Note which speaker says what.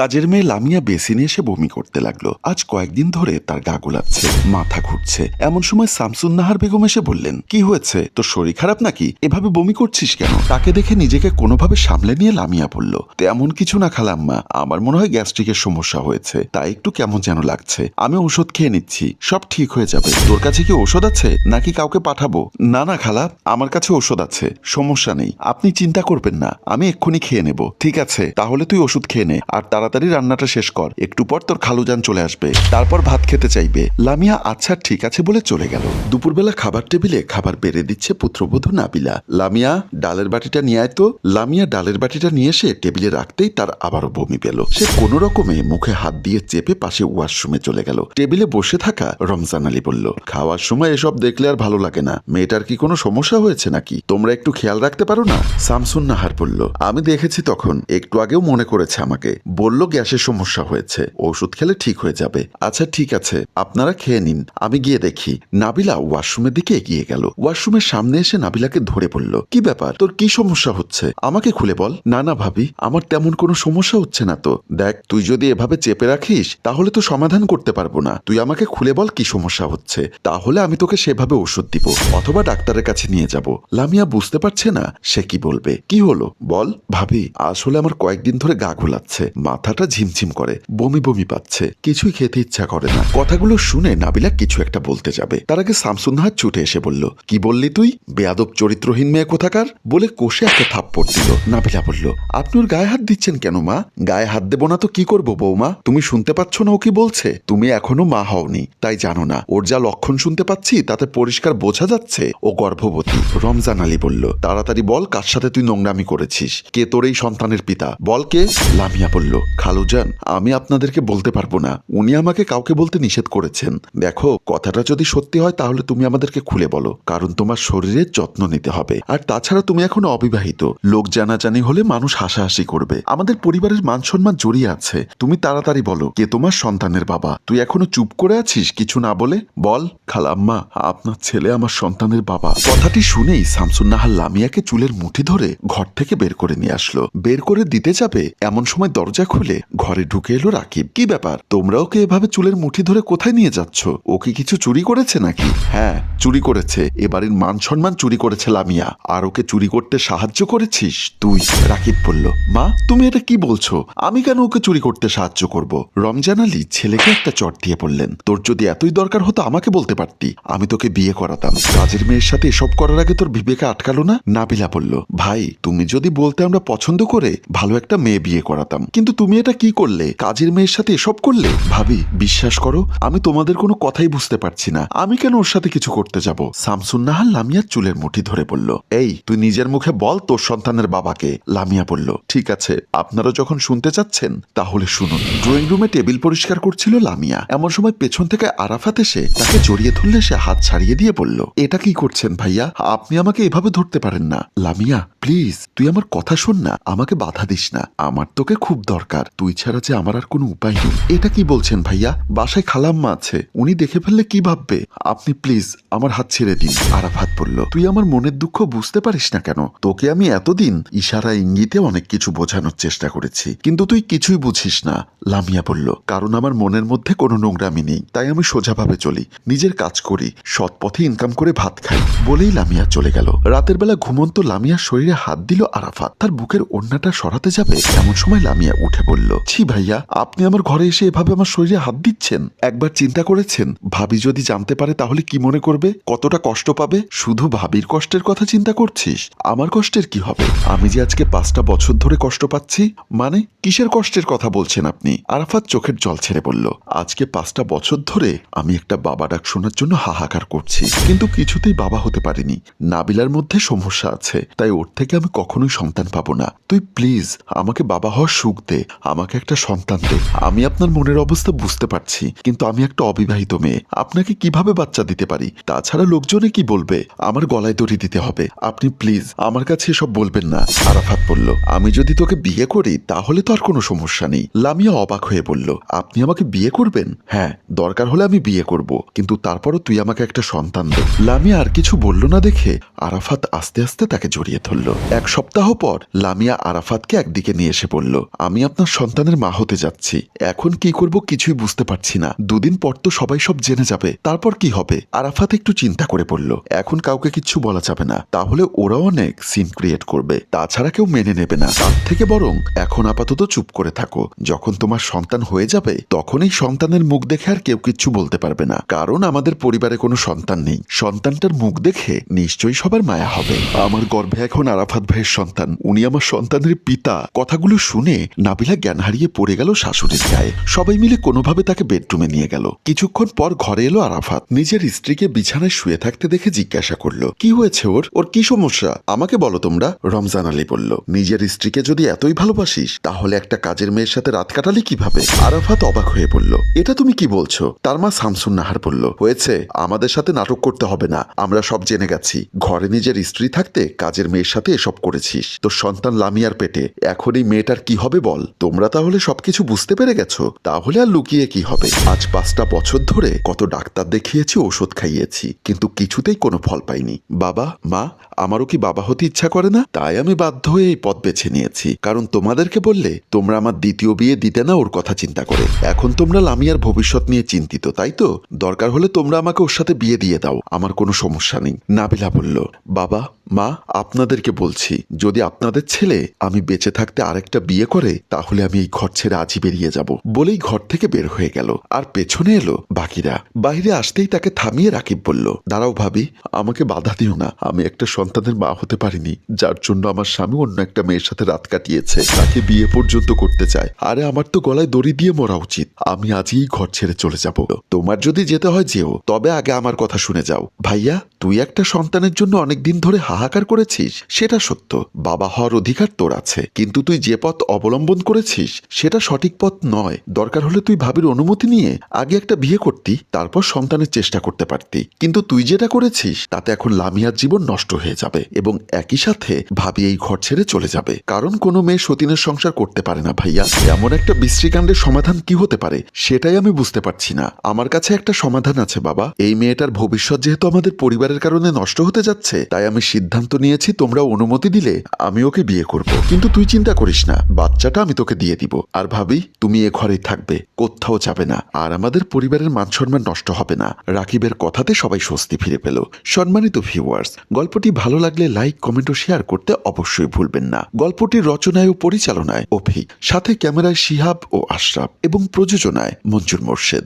Speaker 1: কাজের মেয়ে লামিয়া বেসিনে এসে বমি করতে লাগল। আজ কয়েকদিন ধরে তার গা গোলাচ্ছে, মাথা ঘুরছে। এমন সময় শামসুন নাহার বেগম এসে বললেন, কি হয়েছে? তোর শরীর খারাপ নাকি? এভাবে বমি করছিস কেন? তাকে দেখে নিজেকে কোনোভাবে সামলে নিয়ে লামিয়া বলল, তেমন কিছু না খালাম্মা, আমার মনে হয় গ্যাস্ট্রিকের সমস্যা হয়েছে, তাই একটু কেমন যেন লাগছে। আমি ওষুধ খেয়ে নিচ্ছি, সব ঠিক হয়ে যাবে। তোর কাছে কি ওষুধ আছে? নাকি কাউকে পাঠাবো? না না খালা, আমার কাছে ওষুধ আছে, সমস্যা নেই, আপনি চিন্তা করবেন না, আমি এক্ষুনি খেয়ে নেব, ঠিক আছে? তাহলে তুই ওষুধ খেয়ে নে, আর তাড়াতাড়ি রান্নাটা শেষ কর। একটু পর তোর খালুজান চলে আসবে। তারপর ভাত খেতে চাইবে। লামিয়া আচ্ছা ঠিক আছে বলে চলে গেল। দুপুরবেলা খাবার টেবিলে খাবার বেড়ে দিচ্ছে পুত্রবধূ নাবিলা। লামিয়া, ডালের বাটিটা নিয়ে আয় তো। লামিয়া ডালের বাটিটা নিয়ে এসে টেবিলে রাখতেই তার আবারও বমি পেল। সে কোনো রকমে মুখে হাত দিয়ে চেপে পাশে ওয়াশরুমে চলে গেল। টেবিলে বসে থাকা রমজান আলী বলল, খাওয়ার সময় এসব দেখলে আর ভালো লাগে না। মেয়েটার কি কোনো সমস্যা হয়েছে নাকি? তোমরা একটু খেয়াল রাখতে পারো না? শামসুন নাহার বলল, আমি দেখেছি তখন। একটু আগেও মনে করেছে আমাকে। বলল গ্যাসের সমস্যা হয়েছে। ওষুধ খেলে ঠিক হয়ে যাবে। আচ্ছা ঠিক আছে। আপনারা খেয়ে নিন। আমি গিয়ে দেখি। নাবিলা ওয়াশরুমের দিকে এগিয়ে গেল। ওয়াশরুমের সামনে এসে নাবিলাকে ধরে বলল, কি ব্যাপার? তোর কি সমস্যা হচ্ছে? আমাকে খুলে বল। না না, ভাবি। আমার তেমন কোনো সমস্যা হচ্ছে না তো। দেখ, তুই যদি এভাবে চেপে রাখিস, তাহলে তো সমাধান করতে পারব না। তুই আমাকে খুলে বল কি সমস্যা হচ্ছে। তাহলে আমি তোকে সেভাবে ওষুধ দিব অথবা ডাক্তারের কাছে নিয়ে যাব। লামিয়া বুঝতে পারছে না। সে কি বলবে? কি হলো? বল। ভাবি, আসলে আমার কয়েকদিন ধরে গা ঘোলাচ্ছে। মাথাটা ঝিমঝিম করে, বমি বমি পাচ্ছে, কিছুই খেতে ইচ্ছা করে না। কথাগুলো শুনে নাবিলা কিছু একটা বলতে যাবে। তার আগে শামসুন্নাহার ছুটে এসে বলল, কি বললি তুই? বেয়াদব চরিত্রহীন মেয়ে কোথাকার? বলে কষে একটা থাপ্পড় দিল। নাবিলা বলল, আপনি ওর গায়ে হাত দিচ্ছেন কেন, মা? গায়ে হাত দেবো না তো কি করব, বৌমা? তুমি শুনতে পাচ্ছ না ও কি বলছে? তুমি এখনও মা হওনি, তাই জানো না। ওর যা লক্ষণ শুনতে পাচ্ছি, তাতে পরিষ্কার বোঝা যাচ্ছে ও গর্ভবতী। রমজান আলী বলল, তাড়াতাড়ি বল, কার সাথে তুই নোংরামি করেছিস? কে তোর এই সন্তানের পিতা? বল কে? লামিয়া বলল খালুজান, আমি আপনাদেরকে বলতে পারব না। উনি আমাকে কাউকে বলতে নিষেধ করেছেন। দেখো, কথাটা যদি সত্যি হয়, তাহলে তুমি আমাদেরকে খুলে বলো। কারণ তোমার শরীরের যত্ন নিতে হবে। আর তাছাড়া তুমি এখনও অবিবাহিত। লোক জানাজানি হলে মানুষ হাসাহাসি করবে। আমাদের পরিবারের মান সম্মান জড়িয়ে আছে। তুমি তাড়াতাড়ি বলো, কে তোমার সন্তানের বাবা? তুই এখনও চুপ করে আছিস? কিছু না বলে? বল, খালাম্মা, আপনার ছেলে আমার সন্তানের বাবা। কথাটি শুনেই শামসুন্নাহার লামিয়াকে চুলের মুঠি ধরে ঘর থেকে বের করে নিয়ে আসলো। বের করে দিতে যাবে, এমন সময় দরজা খুলে ঘরে ঢুকে এলো রাকিব। কি ব্যাপার? তোমরা ওকে এভাবে চুলের মুঠি ধরে কোথায় নিয়ে যাচ্ছ? ও কি কিছু চুরি করেছে নাকি? হ্যাঁ চুরি করেছে। এবারের মান সম্মান চুরি করেছে লামিয়া। আর ওকে চুরি করতে সাহায্য করেছিস তুই? রাকিব বলল, মা, তুমি এটা কি বলছো? আমি কেন ওকে চুরি করতে সাহায্য করব? রমজান আলী ছেলেকে একটা চট দিয়ে বললেন, তোর যদি এতই দরকার হতো আমাকে বলতে পারতি। আমি তোকে বিয়ে করাতাম। কাজের মেয়ের সাথে এসব করার আগে তোর বিবেকে আটকালো না? নাবিলা বলল, ভাই, তুমি যদি বলতে আমরা পছন্দ করে ভালো একটা মেয়ে বিয়ে করাতাম। কিন্তু তুমি এটা কি করলে? কাজের মেয়ের সাথে এসব করলে? ভাবি, বিশ্বাস করো, আমি তোমাদের কোনো কথাই বুঝতে পারছি না। আমি কেন ওর সাথে কিছু করতে যাব? শামসুন নাহার লামিয়ার চুলের মুঠি ধরে বলল, এই, তুই নিজের মুখে বল তোর সন্তানের বাবাকে। লামিয়া বলল, ঠিক আছে, আপনারা যখন শুনতে চাচ্ছেন, তাহলে শুনুন। ড্রয়িং রুমে টেবিল পরিষ্কার করছিল লামিয়া। এমন সময় পেছন থেকে আরাফাত এসে তাকে জড়িয়ে ধরলে সে হাত ছাড়িয়ে দিয়ে বলল, এটা কি করছেন ভাইয়া? আপনি আমাকে এভাবে ধরতে পারেন না। লামিয়া প্লিজ তুই আমার কথা শোন না, আমাকে বাধা দিস না। আমার তোকে খুব দরকার, তুই ছাড়া যে আমার আর কোনো উপায় নেই। এটা কি বলছেন ভাইয়া? বাসায় খালাম্মা আছে, উনি দেখে ফেললে কি ভাববে? আপনি প্লিজ আমার হাত ছেড়ে দিন। আরাফাত বলল, তুই আমার মনের দুঃখ বুঝতে পারিস না কেন? তোকে আমি এতদিন ইশারা ইঙ্গিতে অনেক কিছু বোঝানোর চেষ্টা করেছি, কিন্তু তুই কিছুই বুঝিস না। লামিয়া বলল, কারণ আমার মনের মধ্যে কোনো নোংরামি নেই, তাই আমি সোজাভাবে চলি, নিজের কাজ করি, সৎ পথে ইনকাম করে ভাত খাই, বলেই লামিয়া চলে গেল। রাতের বেলা ঘুমন্ত লামিয়ার শরীরে হাত দিল আরাফাত। তার বুকের ওড়নাটা সরাতে যাবে, এমন সময় লামিয়া উঠে বলল, ছি ভাইয়া, আপনি আমার ঘরে এসে এভাবে আমার শরীরে হাত দিচ্ছেন। একবার চিন্তা করেছেন? ভাবি যদি জানতে পারে তাহলে কি মনে করবে? কতটা কষ্ট পাবে? শুধু ভাবির কষ্টের কথা চিন্তা করছিস? আমার কষ্টের কি হবে? আমি যে আজকে পাঁচটা বছর ধরে কষ্ট পাচ্ছি মানে কিসের কষ্টের কথা বলছেন আপনি? আরাফাত চোখের জল ছেড়ে বলল, আজকে পাঁচটা বছর ধরে আমি একটা বাবা ডাক শোনার জন্য হাহাকার করছি, কিন্তু কিছুতেই বাবা হতে পারিনি। নাবিলার মধ্যে সমস্যা আছে, তাই ওর থেকে আমি কখনোই সন্তান পাবো না। তুই প্লিজ আমাকে বাবা হওয়ার সুখ দে, আমাকে একটা সন্তান দে। আমি আপনার মনের অবস্থা বুঝতে পারছি, কিন্তু আমি একটা অবিবাহিত মেয়ে। আপনাকে কীভাবে বাচ্চা দিতে পারি? তাছাড়া লোকজনে কি বলবে? আমার গলায় দড়ি দিতে হবে। আপনি প্লিজ আমার কাছে এসব বলবেন না। আরাফাত বলল, আমি যদি তোকে বিয়ে করি, তাহলে তো আর কোনো সমস্যা নেই। লামিয়া অবাক হয়ে বলল, আপনি আমাকে বিয়ে করবেন? হ্যাঁ দরকার হলে আমি বিয়ে করব, কিন্তু তারপরও তুই আমাকে একটা সন্তান দে। লামিয়া আর কিছু বলল না দেখে আরাফাত আস্তে আস্তে তাকে জড়িয়ে ধরল। এক সপ্তাহ পর লামিয়া আরাফাতকে একদিকে নিয়ে এসে বলল, আমি আপনার সন্তানের মা হতে যাচ্ছি। এখন কি করব কিছুই বুঝতে পারছি না। দুদিন পর তো সবাই সব জেনে যাবে। তারপর কি হবে? আরাফাত একটু চিন্তা করে পড়ল এখন কাউকে কিচ্ছু বলা যাবে না। তাহলে ওরাও অনেক সিন ক্রিয়েট করবে। তাছাড়া কেউ মেনে নেবে না। তার থেকে বরং এখন আপাতত চুপ করে থাকো। যখন তোমার সন্তান হয়ে যাবে, তখনই সন্তানের মুখ দেখে আর কেউ কিচ্ছু বলতে পারবে না। কারণ আমাদের পরিবারে কোনো সন্তান নেই। সন্তানটার মুখ দেখে নিশ্চয়ই সবার মায়া হবে। আমার গর্ভে এখন আরাফাত ভাইয়ের সন্তান। উনি আমার সন্তানের পিতা। কথাগুলো শুনে নাবিলা জ্ঞান হারিয়ে পড়ে গেল শাশুড়ির গায়ে। সবাই মিলে কোনোভাবে তাকে বেডরুমে নিয়ে গেল। কিছুক্ষণ পর ঘরে এলো আরাফাত। নিজের স্ত্রীকে বিছানায় শুয়ে থাকতে দেখে জিজ্ঞাসা করল, কি হয়েছে ওর? ওর কি সমস্যা? আমাকে বলো তোমরা। রমজান আলী বলল, নিজের স্ত্রীকে যদি এতই ভালোবাসিস, তাহলে একটা কাজের মেয়ের সাথে রাত কাটালি কীভাবে? আরাফাত অবাক হয়ে বলল, এটা তুমি কি বলছো? তার মা শামসুন নাহার বলল, হয়েছে। আমাদের সাথে নাটক করতে হবে না। আমরা সব জেনে গেছি। ঘরে নিজের স্ত্রী থাকতে কাজের মেয়ের সাথে এসব করেছিস। তোর সন্তান লামিয়ার পেটে। এখন এই মেয়েটার কি হবে বল? তোমরা তাহলে সবকিছু বুঝতে পেরে গেছো। তাহলে আর লুকিয়ে কি হবে? আজ পাঁচটা বছর ধরে কত ডাক্তার দেখিয়েছি, ওষুধ খাইয়েছি। কিন্তু কিছুতেই কোনো ফল পাইনি। বাবা, মা, আমারও কি বাবা হতে ইচ্ছা করে না? তাই আমি বাধ্য হয়ে এই পথ বেছে নিয়েছি। কারণ তোমাদেরকে বললে, তোমরা আমার দ্বিতীয় বিয়ে দিতে না, ওর কথা চিন্তা করে। এখন তোমরা লামিয়ার ভবিষ্যৎ নিয়ে চিন্তিত, তাই তো? দরকার হলে তোমরা আমাকে ওর সাথে বিয়ে দিয়ে দাও। আমার কোনো সমস্যা নেই। নাবিলা বলল, বাবা, মা, আপনাদেরকে বলছি, যদি আপনাদের ছেলে আমি বেঁচে থাকতে আরেকটা বিয়ে করে, তাহলে আমি এই ঘর ছেড়ে আজই বেরিয়ে যাব। বলেই ঘর থেকে বের হয়ে গেল। আর পেছনে এলো বাকিরা। বাইরে আসতেই তাকে থামিয়ে রাকিব বলল, দাঁড়াও ভাবি, আমাকে বাধা দিও না। আমি একটা সন্তানের মা হতে পারিনি, যার জন্য আমার স্বামী অন্য একটা মেয়ের সাথে রাত কাটিয়েছে। তাকে বিয়ে পর্যন্ত করতে চায়। আরে আমার তো গলায় দড়ি দিয়ে মরা উচিত। আমি আজই ঘর ছেড়ে চলে যাব। তোমার যদি যেতে হয় যেও, তবে আগে আমার কথা শুনে যাও। ভাইয়া, তুই একটা সন্তানের জন্য অনেকদিন ধরে হাহাকার করেছিস সেটা সত্য। বাবা হওয়ার অধিকার তোর আছে। কিন্তু তুই যে পথ অবলম্বন করেছিস, সেটা সঠিক পথ নয়। দরকার হলে তুই ভাবির অনুমতি নিয়ে আগে একটা বিয়ে করতি, তারপর সন্তানের চেষ্টা করতে পারতি। কিন্তু তুই যেটা করেছিস, তাতে এখন লামিয়ার জীবন নষ্ট হয়ে যাবে এবং একই সাথে ভাবি এই ঘর ছেড়ে চলে যাবে। কারণ কোনো মেয়ে সতীনের সংসার করতে পারে না ভাইয়া। এমন একটা বিশ্রীকাণ্ডের সমাধান কি হতে পারে, সেটাই আমি বুঝতে পারছি না। আমার কাছে একটা সমাধান আছে বাবা। এই মেয়েটার ভবিষ্যৎ যেহেতু আমাদের পরিবারের কারণে নষ্ট হতে যাচ্ছে, তাই আমি সিদ্ধান্ত নিয়েছি তোমরা অনুমতি দিলে আমি ওকে বিয়ে করব। কিন্তু তুই চিন্তা করিস না, বাচ্চাটা আমি তোকে দিয়ে দিব। আর ভাবি, তুমি এ ঘরেই থাকবে, কোথাও যাবে না। আর আমাদের পরিবারের মান সম্মান নষ্ট হবে না। রাকিবের কথাতে সবাই স্বস্তি ফিরে পেল। সম্মানিত ভিউয়ার্স গল্পটি ভালো লাগলে লাইক কমেন্ট ও শেয়ার করতে অবশ্যই ভুলবেন না। গল্পটির রচনায় ও পরিচালনায় অভি সাথে ক্যামেরায় শিহাব ও আশরাফ এবং প্রযোজনায় মঞ্জুর মোর্শেদ।